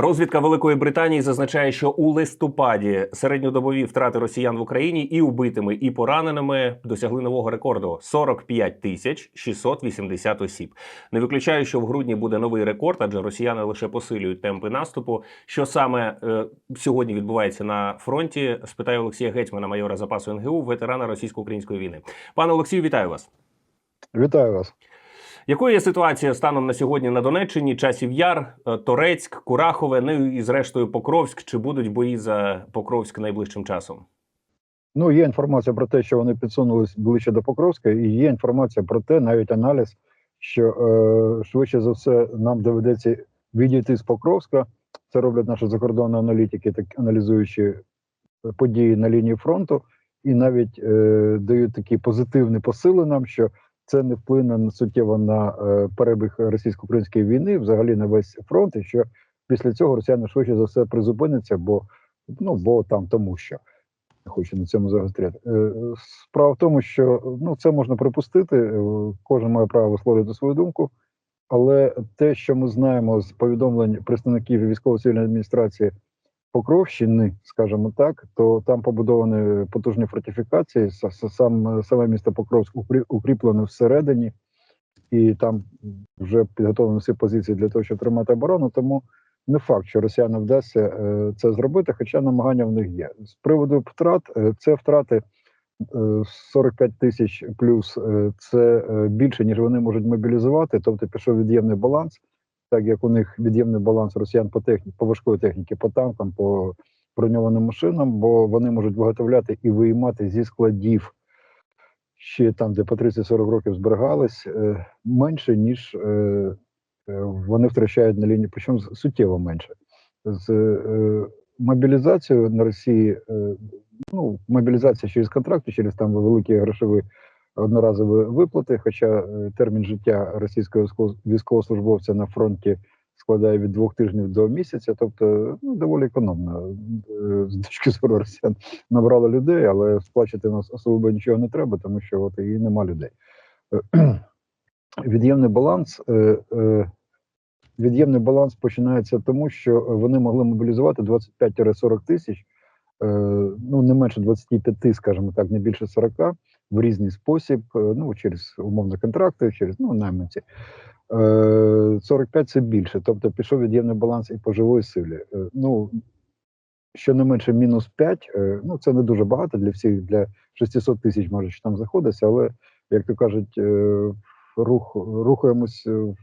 Розвідка Великої Британії зазначає, що у листопаді середньодобові втрати росіян в Україні і убитими, і пораненими досягли нового рекорду 45 тисяч 680 осіб. Не виключаю, що в грудні буде новий рекорд, адже росіяни лише посилюють темпи наступу. Що саме е, сьогодні відбувається на фронті? Спитаю Олексія Гетьмана, майора запасу НГУ, ветерана російсько-української війни. Пане Олексію, вітаю вас. Вітаю вас. Якою є ситуація станом на сьогодні на Донеччині, часів Яр, е, Торецьк, Курахове, ну і зрештою Покровськ? Чи будуть бої за Покровськ найближчим часом? Ну, є інформація про те, що вони підсунулись ближче до Покровська, і є інформація про те, навіть аналіз, що е, швидше за все нам доведеться відійти з Покровська. Це роблять наші закордонні аналітики, так аналізуючи події на лінії фронту, і навіть е, дають такі позитивні посили нам, що це не вплине суттєво на е, перебіг російсько-української війни, взагалі на весь фронт, і що після цього росіяни швидше за все призупиняться, бо ну бо там тому що хочу на цьому загостряти. Е, Справа в тому, що ну це можна припустити, е, кожен має право висловлювати свою думку. Але те, що ми знаємо з повідомлень представників військово-цивільної адміністрації Покровщини, скажімо так, то там побудовані потужні фортифікації. Сам саме місто Покровськ укрі- укріплене всередині, і там вже підготовлені всі позиції для того, щоб тримати оборону. Тому не факт, що росіянам вдасться е, це зробити, хоча намагання в них є. З приводу втрат, е, це втрати е, 45 тисяч плюс е, це е, більше, ніж вони можуть мобілізувати, тобто пішов від'ємний баланс, так як у них від'ємний баланс росіян по техніці, по важкої техніки, по танкам, по броньованим машинам, бо вони можуть виготовляти і виймати зі складів ще там, де по 30-40 років зберігались, е, менше, ніж е, е, вони втрачають на лінії, причому суттєво менше. З мобілізацією на Росії, ну, мобілізація через контракти, через там великі грошові одноразові виплати, хоча е, термін життя російського військово- військовослужбовця на фронті складає від двох тижнів до місяця, тобто ну, доволі економно е, з точки зору росіян набрали людей, але сплачувати нас особливо нічого не треба, тому що от і нема людей. Е, Від'ємний баланс. Від'ємний баланс починається тому, що вони могли мобілізувати 25-40 тисяч, ну не менше 25, скажімо так, не більше 40, в різний спосіб, е, ну через умовні контракти, через ну найманці. Е, 45 це більше, тобто пішов від'ємний баланс і по живої силі. Е, Ну що не менше мінус 5, е, ну це не дуже багато для всіх, для 600 тисяч може що там знаходиться, але як то кажуть, е, рух рухаємось е, в,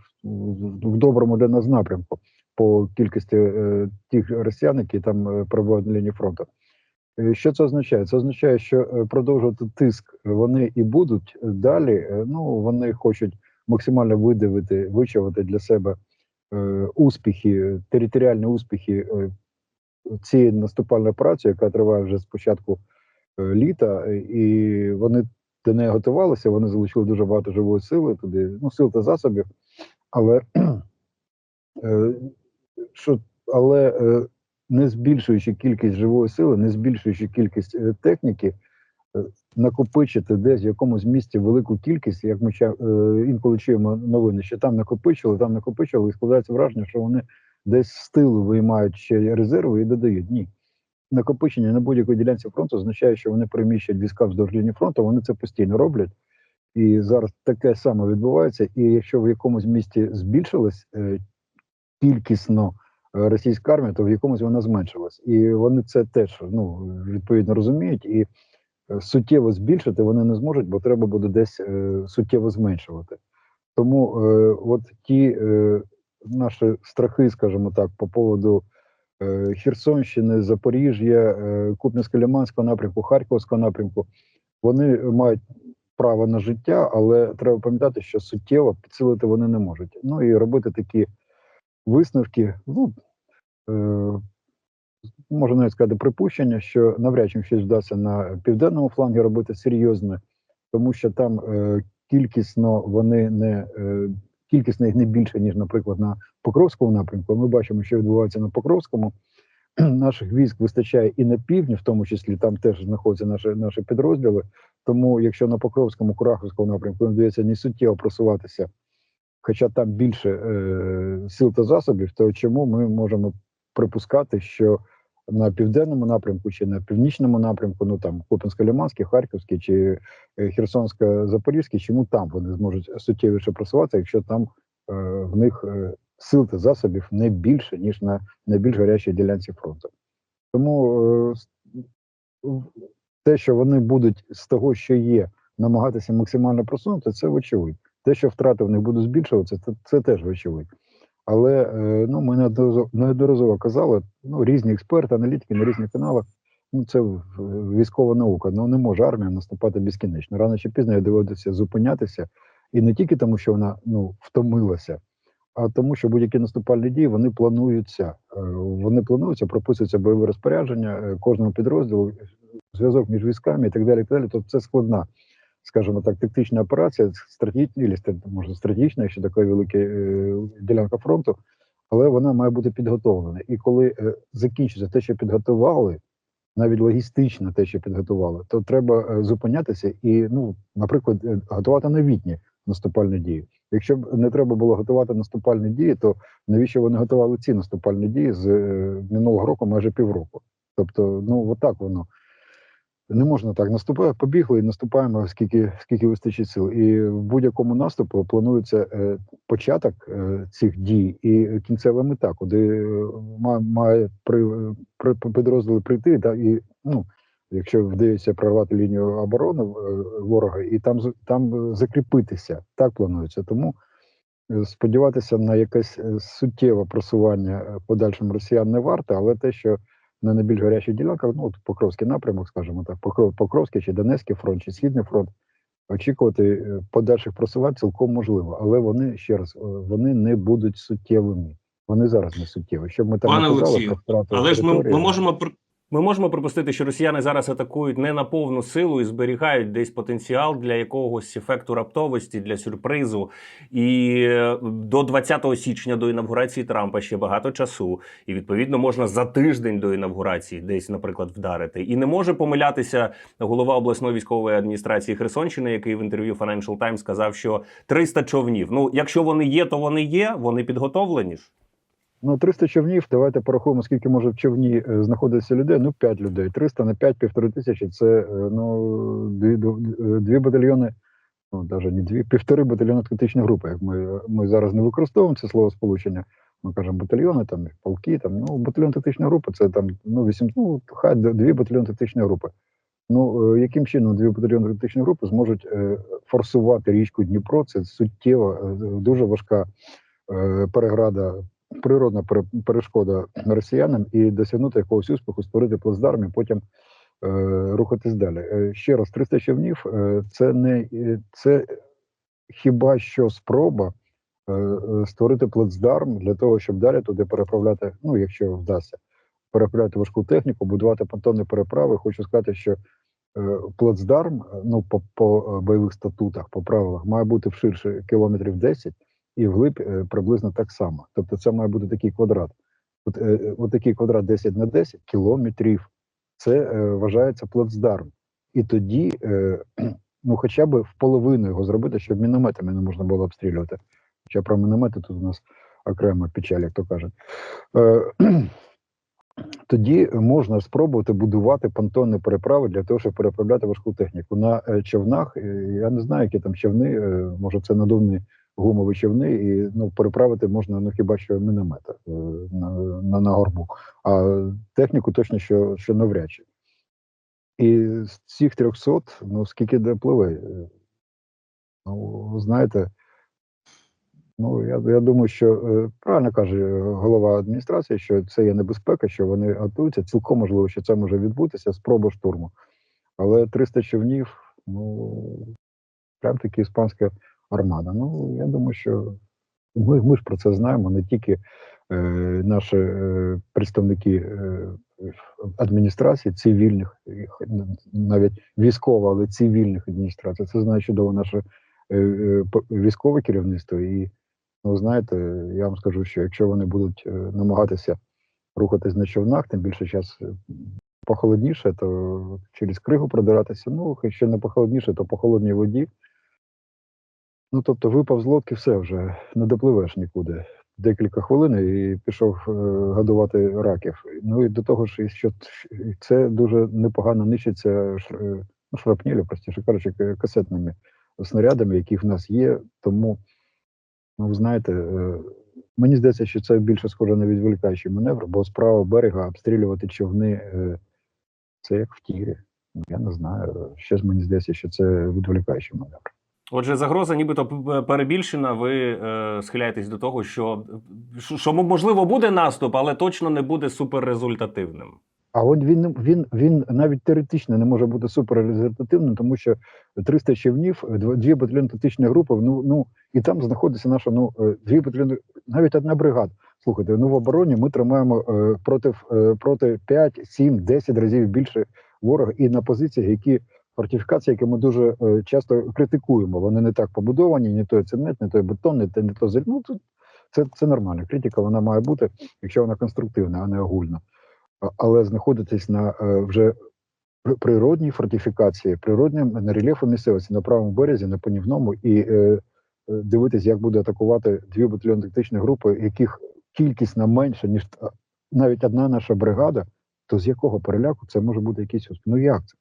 в- доброму для нас напрямку по кількості е, тих росіян, які там е, перебувають на лінії фронту. Е, Що це означає? Це означає, що е, продовжувати тиск вони і будуть е, далі. Ну вони хочуть максимально видавити, вичавити для себе е, успіхи, територіальні успіхи е, цієї наступальної операції, яка триває вже з початку е, літа, і вони до неї готувалися. Вони залучили дуже багато живої сили туди, ну сил та засобів, але е, що, але е, не збільшуючи кількість живої сили, не збільшуючи кількість е, техніки, е, накопичити десь в якомусь місці велику кількість, як ми е, інколи чуємо новини, що там накопичили, там накопичили, і складається враження, що вони десь з тилу виймають ще резерви і додають. Ні. Накопичення на будь-якій ділянці фронту означає, що вони переміщують війська вздовж лінії фронту, вони це постійно роблять. І зараз таке саме відбувається. І якщо в якомусь місті збільшилась е, кількісно російська армія, то в якомусь вона зменшилась. І вони це теж ну, відповідно розуміють. І е, суттєво збільшити вони не зможуть, бо треба буде десь е, суттєво зменшувати. Тому е, от ті е, наші страхи, скажімо так, по поводу е, Херсонщини, Запоріжжя, е, Куп'янсько-Лиманського напрямку, Харківського напрямку, вони мають право на життя, але треба пам'ятати, що суттєво підсилити вони не можуть. Ну і робити такі висновки, ну можна навіть сказати, припущення, що навряд чи щось вдасться на південному флангі робити серйозне, тому що там е, кількісно вони не е, кількісно їх не більше, ніж, наприклад, на Покровському напрямку. Ми бачимо, що відбувається на Покровському. Наших військ вистачає і на півдні, в тому числі там теж знаходяться наші наші підрозділи. Тому, якщо на Покровському, Курахівському напрямку вдається не суттєво просуватися, хоча там більше е, сил та засобів, то чому ми можемо припускати, що на південному напрямку чи на північному напрямку, ну там Купінсько-Лиманський, Харківський чи е, Херсонсько-Запорізький, чому там вони зможуть суттєвіше просуватися, якщо там е, в них е, сил та засобів не більше, ніж на найбільш гарячій ділянці фронту. Тому е, те, що вони будуть з того, що є, намагатися максимально просунути, це вочевидь. Те, що втрати в них будуть збільшуватися, це, це теж вочевидь. Але е, ну, ми неодноразово, казали, ну, різні експерти, аналітики на різних каналах. Ну, це військова наука. Ну не може армія наступати безкінечно. Рано чи пізно їй доводиться зупинятися, і не тільки тому, що вона ну втомилася, а тому, що будь-які наступальні дії вони плануються. Е, Вони плануються, прописуються бойове розпорядження е, кожному підрозділу, зв'язок між військами і так далі. І так далі. Тобто це складна, скажімо так, тактична операція, стратегічна, може стратегічна, якщо така велика е, ділянка фронту, але вона має бути підготовлена. І коли е, закінчиться те, що підготували, навіть логістично те, що підготували, то треба е, зупинятися і, ну, наприклад, готувати новітні наступальні дії. Якщо б не треба було готувати наступальні дії, то навіщо вони готували ці наступальні дії з минулого року, майже півроку? Тобто, ну отак воно. Не можна так наступати, побігли і наступаємо скільки скільки вистачить сил. І в будь-якому наступу планується е, початок е, цих дій і кінцева мета, куди е, ма- має при, при підрозділи прийти, та і ну. Якщо вдається прорвати лінію оборони ворога і там там закріпитися, так планується. Тому сподіватися на якесь суттєве просування подальшим росіян не варто, але те, що на найбільш гарячих ділянках, ну от Покровський напрямок, скажімо так, Покров, Покровський чи Донецький фронт, чи Східний фронт, очікувати е, подальших просувань цілком можливо, але вони ще раз е, вони не будуть суттєвими. Вони зараз не суттєві. Щоб ми там Пане Олексію, Але ж ми, ми можемо Ми можемо припустити, що росіяни зараз атакують не на повну силу і зберігають десь потенціал для якогось ефекту раптовості, для сюрпризу. І е, до 20 січня до інавгурації Трампа ще багато часу. І відповідно можна за тиждень до інавгурації десь, наприклад, вдарити. І не може помилятися голова обласної військової адміністрації Херсонщини, який в інтерв'ю Financial Times сказав, що 300 човнів. Ну, якщо вони є, то вони є. Вони підготовлені ж. Ну, 300 човнів, давайте порахуємо, скільки може в човні е, знаходитися людей. Ну, 5 людей. 300 на 5, півтори тисячі це е, ну, дві, дві- дві батальйони, ну, навіть не дві, півтори батальйони тактичної групи. Як ми, ми зараз не використовуємо це слово сполучення, ми кажемо батальйони, там, полки, там, ну, батальйон тактичної групи це там, ну, 8, ну, хай дві батальйони тактичної групи. Ну, е, яким чином дві батальйони тактичної групи зможуть е, форсувати річку Дніпро? Це суттєва, е, дуже важка е, переграда природна пере- перешкода росіянам і досягнути якогось успіху, створити плацдарм і потім е, рухатись далі. Е, ще раз, 300 човнів е, це не е, це хіба що спроба е, створити плацдарм для того, щоб далі туди переправляти, ну якщо вдасться, переправляти важку техніку, будувати понтонні переправи. Хочу сказати, що плацдарм, ну по, по бойових статутах, по правилах, має бути вширше кілометрів 10 і вглиб е, приблизно так само. Тобто, це має бути такий квадрат. От, е, е, от такий квадрат 10 на 10 кілометрів. Це вважається плацдарм. І тоді, ну, хоча б в половину його зробити, щоб мінометами не можна було обстрілювати. Хоча про міномети тут у нас окрема печаль, як то кажуть. Тоді можна спробувати будувати понтонні переправи для того, щоб переправляти важку техніку. На човнах, я не знаю, які там човни, може це надувні гумові човни, і ну, переправити можна ну хіба що міномета е, на, на, на горбу. А техніку точно що, що навряд чи. І з цих 300, ну скільки де пливе, е, ну, знаєте, ну я, я думаю, що е, правильно каже голова адміністрації, що це є небезпека, що вони готуються. Цілком можливо, що це може відбутися, спроба штурму. Але 300 човнів, ну прям таки іспанська армада. Ну я думаю, що ми, ми ж про це знаємо, не тільки е, наші е, представники е, адміністрації, цивільних, навіть військова, але цивільних адміністрацій. Це знає чудово наше е, е, військове керівництво. І ну, знаєте, я вам скажу, що якщо вони будуть е, намагатися рухатись на човнах, тим більше час е, похолодніше, то через кригу продиратися. Ну, якщо не похолодніше, то по холодній воді. Ну, тобто, випав з лодки, все вже не допливеш нікуди. декілька хвилин і пішов е, годувати раків. Ну і до того ж, що це дуже непогано нищиться ш- е, ну, шрапнелю, простіше кажучи, касетними снарядами, які в нас є. Тому, ну, ви знаєте, е, мені здається, що це більше схоже на відволікаючий маневр, бо з правого берега обстрілювати човни це як в тірі. Ну, Я не знаю. Ще мені здається, що це відволікаючий маневр. Отже, загроза нібито перебільшена. Ви е, схиляєтесь до того, що, що, можливо буде наступ, але точно не буде суперрезультативним. А от він він він навіть теоретично не може бути суперрезультативним, тому що 300 човнів, дв- дві батальйонно тактичні групи. Ну ну і там знаходиться наша ну е, дві батальйони, навіть одна бригада. Слухайте, ну в обороні ми тримаємо е, проти е, проти 5, 7, 10 разів більше ворога і на позиціях, які фортифікації, які ми дуже е, часто критикуємо. Вони не так побудовані, не той цемент, не той бетон, не, те- не то зель. Ну це, це нормально. Критика вона має бути, якщо вона конструктивна, а не огульна. Але знаходитись на е, вже при- природній фортифікації, природнім на рельєфу місцевості на правому березі, на панівному, і е, дивитись, як буде атакувати дві батальйонно тактичні групи, яких кількість менша, ніж навіть одна наша бригада, то з якого переляку це може бути якийсь успіх? Ну як це?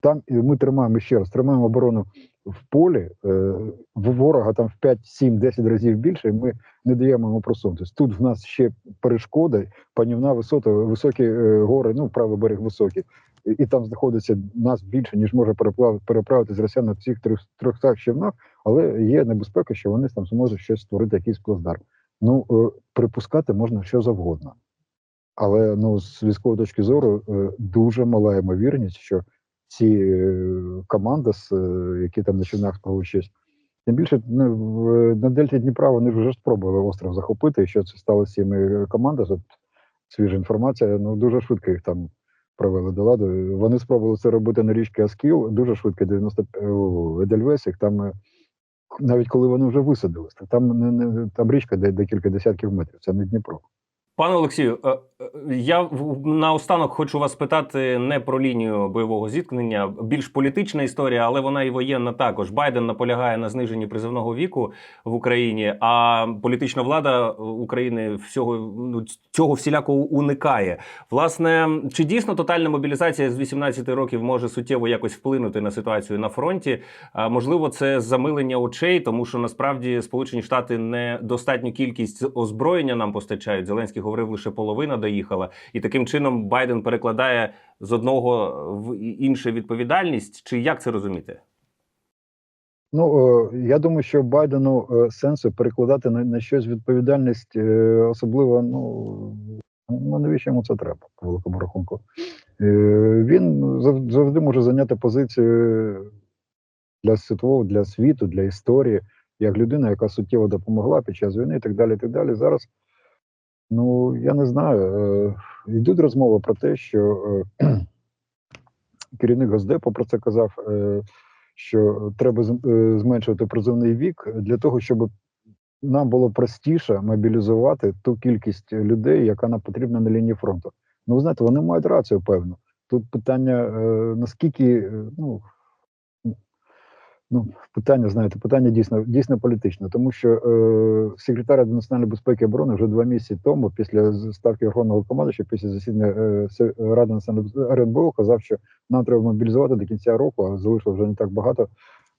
Там е, ми тримаємо ще раз, тримаємо оборону в полі, е, ворога там в 5, 7, 10 разів більше, і ми не даємо йому просунутися. Тут в нас ще перешкоди, панівна висота, високі е, гори, ну правий берег високий, і, і там знаходиться нас більше, ніж може переправити з росіян на цих трьох 300 човнах, але є небезпека, що вони там зможуть щось створити, якийсь плацдарм. Ну е, припускати можна що завгодно. Але ну з військової точки зору дуже мала ймовірність, що ці е, команди, е, які там на човнах справили щось, Тим більше ну, на Дельті Дніпра вони вже спробували остров захопити, і що це стало з цими командами. Свіжа інформація, ну дуже швидко їх там провели до ладу. Вони спробували це робити на річці Аскіл, дуже швидко, 90 у Едельвес, їх там е, навіть коли вони вже висадились, там не там річка де декілька десятків метрів, це не Дніпро. Пане Олексію, е, е, я наостанок хочу вас питати не про лінію бойового зіткнення, більш політична історія, але вона і воєнна також. Байден наполягає на зниженні призовного віку в Україні, а політична влада України всього ну, цього всіляко уникає. Власне, чи дійсно тотальна мобілізація з 18 років може суттєво якось вплинути на ситуацію на фронті? Можливо, це замилення очей, тому що насправді Сполучені Штати не достатню кількість озброєння нам постачають. Зеленський говорив, лише половина доїхала, і таким чином Байден перекладає з одного в інше відповідальність. Чи як це розуміти? Ну е, я думаю, що Байдену е, сенсу перекладати на, на щось відповідальність, е, особливо ну, ну навіщо йому це треба, по великому рахунку. Він завжди може зайняти позицію для світового, для світу, для історії, як людина, яка суттєво допомогла під час війни і так далі. і так далі. Зараз, ну я не знаю, е, йдуть розмови про те, що е, керівник Госдепу про це казав. е, що треба зменшувати призовний вік для того, щоб нам було простіше мобілізувати ту кількість людей, яка нам потрібна на лінії фронту. Ну, ви знаєте, вони мають рацію, певно. Тут питання наскільки, ну, ну, питання, знаєте, питання дійсно дійсно політичне, тому що е, секретар національної безпеки і оборони вже два місяці тому, після ставки Верховного командуюча, після засідання е, Ради національної РНБО, казав, що нам треба мобілізувати до кінця року, а залишилось вже не так багато.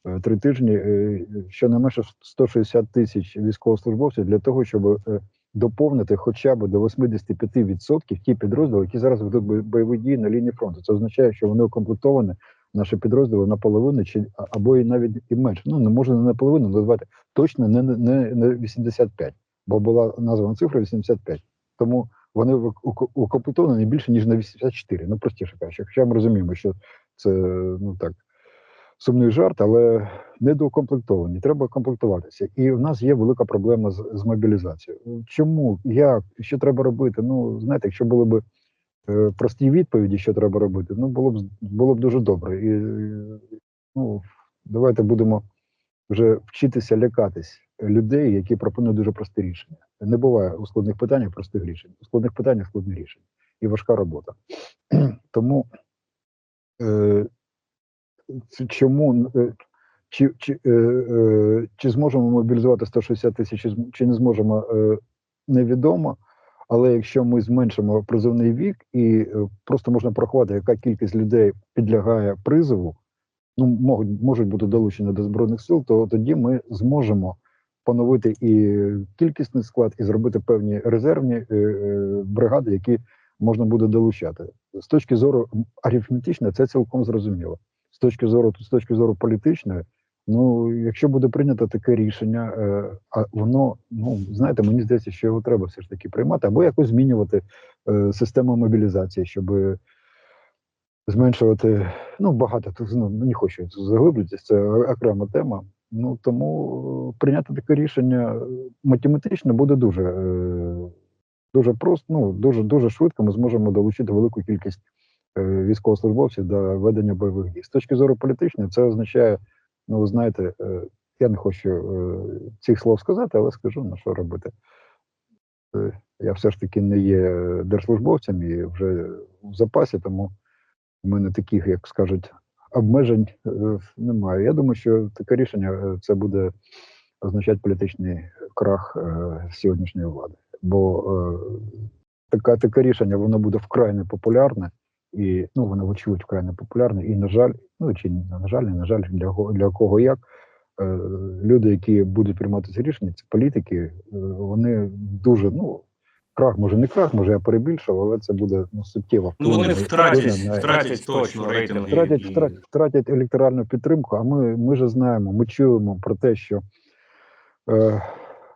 е, Три тижні е, щонайменше 160 тисяч військовослужбовців для того, щоб е, доповнити хоча б до 85% ті підрозділи, які зараз ведуть бо- бойові дії на лінії фронту. Це означає, що вони укомплектовані, наші підрозділи наполовину чи або і навіть і менше. Ну не можна не наполовину, давайте точно не, не, не 85, бо була названа цифра 85. Тому вони укомплектовані більше ніж на 84. Ну простіше кажучи, хоча ми розуміємо, що це ну так сумний жарт, але недоукомплектовані. Треба комплектуватися. І в нас є велика проблема з, з мобілізацією. Чому? Як? Що треба робити? Ну, знаєте, якщо були б е, прості відповіді, що треба робити, ну було б було б дуже добре. І е, ну, давайте будемо вже вчитися лякатись людей, які пропонують дуже прості рішення. Не буває у складних питаннях простих рішень. У складних питаннях складні рішення і важка робота. Тому е, чому е, чи, чи, е, е, чи зможемо мобілізувати 160 тисяч, чи не зможемо, е, невідомо. Але якщо ми зменшимо призовний вік і е, просто можна порахувати, яка кількість людей підлягає призову, ну можуть, можуть бути долучені до збройних сил, то тоді ми зможемо поновити і кількісний склад, і зробити певні резервні е, е, бригади, які можна буде долучати. З точки зору арифметичної, це цілком зрозуміло. З точки зору, з точки зору політичної, ну якщо буде прийнято таке рішення, е, а воно, ну знаєте, мені здається, що його треба все ж таки приймати, або якось змінювати е, систему мобілізації, щоб зменшувати. Ну багато тут ну, не хочу заглиблюватися, це окрема тема. Ну тому е, прийняти таке рішення математично буде дуже, дуже просто. Ну дуже дуже швидко. Ми зможемо долучити велику кількість військовослужбовців до ведення бойових дій. З точки зору політичної, це означає, ну ви знаєте, е, я не хочу е, цих слов сказати, але скажу на що робити. Е, Я все ж таки не є держслужбовцем і вже в запасі, тому в мене таких, як скажуть, обмежень немає. Я думаю, що таке рішення це буде означати політичний крах сьогоднішньої влади. Бо таке, таке рішення воно буде вкрай непопулярне, і ну воно вочевидь вкрай непопулярне. І, на жаль, ну чи на жаль, не на жаль, для кого для кого як. е, Люди, які будуть приймати ці рішення, це політики, е, вони дуже ну крах, може не крах, може я перебільшив, але це буде ну суттєво. Ну вони втратять, на- втратять точно рейтинги. втратять, втратять, втратять електоральну підтримку. А ми, ми ж знаємо, ми чуємо про те, що е,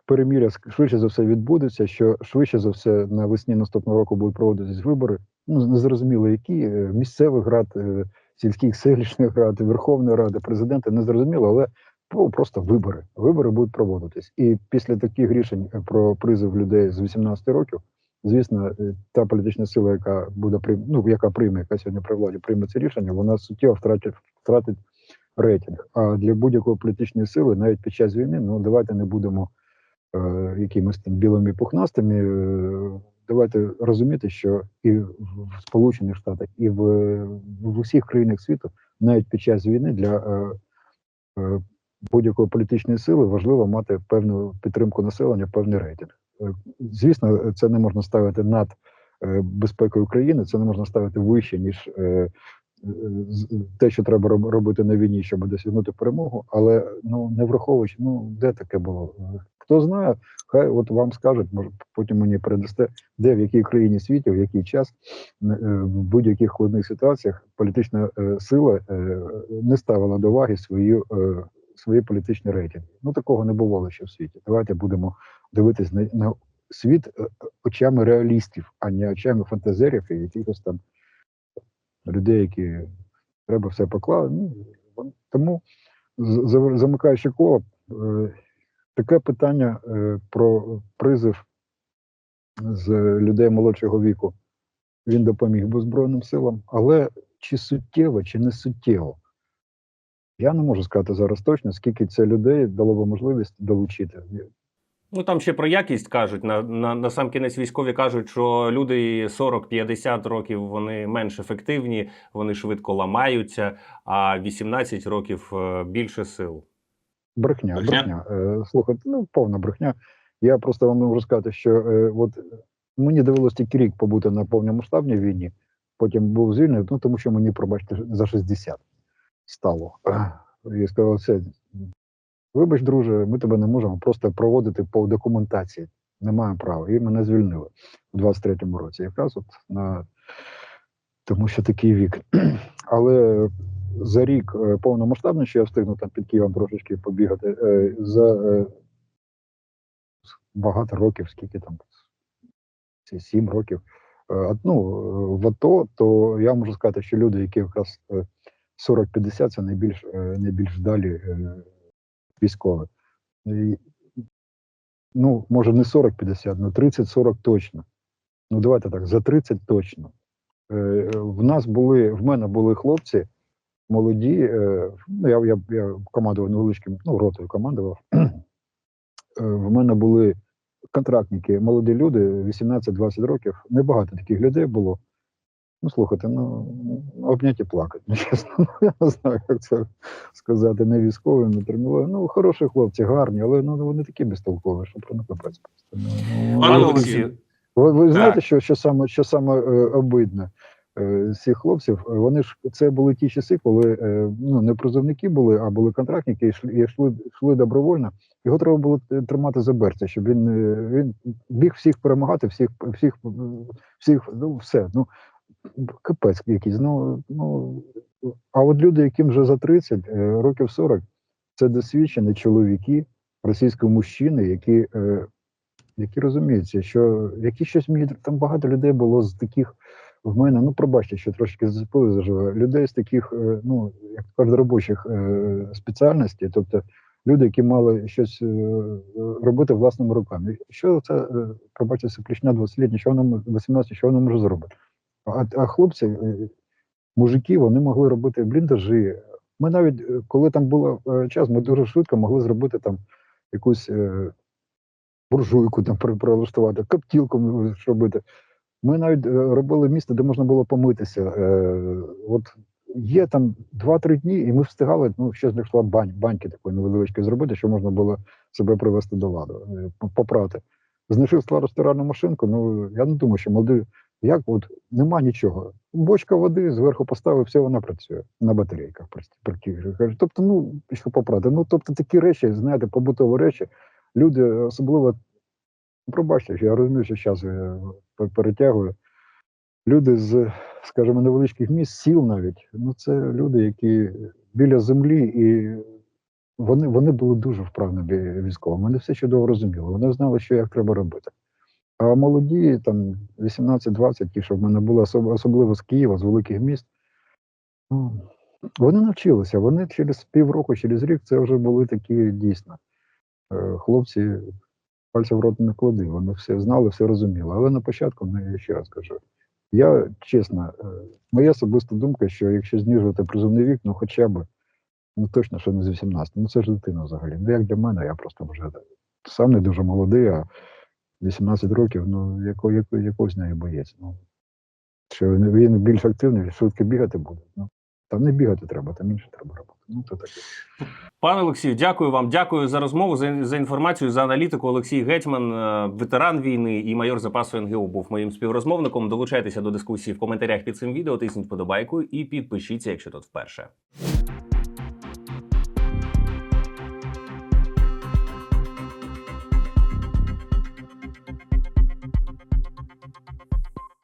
переміря швидше за все відбудеться, що швидше за все навесні наступного року будуть проводитись вибори. Ну незрозуміло, які е, місцевих рад, е, сільських селищних рад, Верховної Ради, президента, незрозуміло, але просто вибори. Вибори будуть проводитись. І після таких рішень е, про призов людей з 18 років. Звісно, та політична сила, яка буде ну, яка прийме, яка сьогодні при владі прийме це рішення, вона суттєво втратить втратить рейтинг. А для будь-якої політичної сили, навіть під час війни, ну давайте не будемо якимись там білими пухнастими. Давайте розуміти, що і в Сполучених Штатах, і в, в усіх країнах світу, навіть під час війни для е, е, будь-якої політичної сили важливо мати певну підтримку населення, певний рейтинг. Е, Звісно, це не можна ставити над е, безпекою України, це не можна ставити вище, ніж е, те, що треба робити на війні, щоб досягнути перемогу. Але ну не враховуючи, ну де таке було? Хто знає, хай от вам скажуть, може потім мені передасте, де в якій країні світі, в який час е, в будь-яких складних ситуаціях політична е, сила е, не ставила до уваги свою. Свої політичні рейтинги. Ну такого не бувало ще в світі. Давайте будемо дивитись на, на світ очами реалістів, а не очами фантазерів і якихось там людей, які треба все покласти. Ну, тому, замикаючи коло, таке питання е, про призив з людей молодшого віку. Він допоміг би Збройним силам, але чи суттєво, чи не суттєво? Я не можу сказати зараз точно, скільки це людей дало би можливість долучити. Ну там ще про якість кажуть. На, на, на сам кінець військові кажуть, що люди 40-50 років вони менш ефективні, вони швидко ламаються, а 18 років е, більше сил. Брехня, Брехня? брехня. Е, слухайте, ну повна брехня. Я просто вам можу сказати, що е, от мені довелося тільки рік побути на повномасштабній війні, потім був звільнений, ну тому що мені, пробачте, за 60 стало. І сказав, все, вибач, друже, ми тебе не можемо просто проводити по документації. Не маємо права. І мене звільнили у 23-му році. Якраз от на тому що такий вік. Але за рік е, повномасштабно, що я встигну там під Києвом трошечки побігати, е, за е, багато років, скільки там, сім років, ну, в АТО, то я можу сказати, що люди, які якраз е, 40-50, це найбільш, найбільш далі військові. Ну, може, не 40-50, але 30-40 точно. Ну, давайте так, за 30 точно. В нас були, в мене були хлопці молоді. Е, ну, я, я, я командував невеличким, ну, ротою командував. Е, в мене були контрактники, молоді люди, 18-20 років. Небагато таких людей було. Ну, слухайте, ну обняті плакати, ну, чесно. Ну, я не знаю, як це сказати, не військовим, не терміловим. Ну, хороші хлопці, гарні, але ну, вони такі безтолкові, що про них капець просто. Ну, ну, Пане Олексію, ви, ви знаєте, що, що саме, що саме е, обидне цих хлопців? Е, Вони ж це були ті часи, коли е, ну не призовники були, а були контрактники, і йшли, йшли, йшли добровольно. Його треба було тримати за берця, щоб він е, він міг всіх перемагати, всіх, всіх, е, всіх, ну все. Ну капець якийсь. Ну ну а от люди, яким вже за 30, е, років 40, це досвідчені чоловіки, російські мужчини, які. Е, які розуміються, що які щось вміють, там багато людей було з таких в мене, ну пробачте, що трошки зацепили заживе, людей з таких, е, ну як кажуть, робочих е, спеціальностей, тобто люди, які мали щось е, робити власними руками. Що це, пробачте, це 20-літня, що вона м- 18, що вона може зробити? А, а хлопці, мужики, вони могли робити бліндажі. Ми навіть, коли там був час, ми дуже швидко могли зробити там якусь. буржуйку там при- прилаштувати, коптілку робити. Ми навіть е, робили місце, де можна було помитися. Е, от є там 2-3 дні, і ми встигали, ну, ще знайшла бань, баньки такої невеличкої зробити, що можна було себе привести до ладу, е, попрати. Знайшов стару стиральну машинку, ну я не думаю, що молодий, як от нема нічого. Бочка води зверху поставив, все вона працює на батарейках. практично. Тобто, ну що попрати. Ну тобто такі речі, знаєте, побутові речі, люди особливо Пробачте, я розумію, що я пер- перетягую. Люди з, скажімо, невеличких міст, сіл навіть, ну це люди, які біля землі, і вони, вони були дуже вправними військовими. Вони все чудово розуміли. Вони знали, що як треба робити. А молоді, там 18-20, ті, що в мене були, особливо з Києва, з великих міст, ну, вони навчилися. Вони через півроку, через рік це вже були такі дійсно е, хлопці, пальця в рот не клади. Вони все знали, все розуміли. Але на початку, ну я ще раз кажу, я чесно, е, моя особиста думка, що якщо знижувати призовний вік, ну хоча б, ну точно, що не з 18, ну це ж дитина взагалі. Ну як для мене, я просто вже сам не дуже молодий, а 18 років, ну яко, яко, якогось неї боєць. Ну, що він більш активний, швидко бігати буде. Ну, там не бігати треба, там інше треба робити. Ну, то таке. Пане Олексію, дякую вам. Дякую за розмову, за, за інформацію, за аналітику. Олексій Гетьман, е, ветеран війни і майор запасу НГУ, був моїм співрозмовником. Долучайтеся до дискусії в коментарях під цим відео, тисніть подобайку і підпишіться, якщо тут вперше.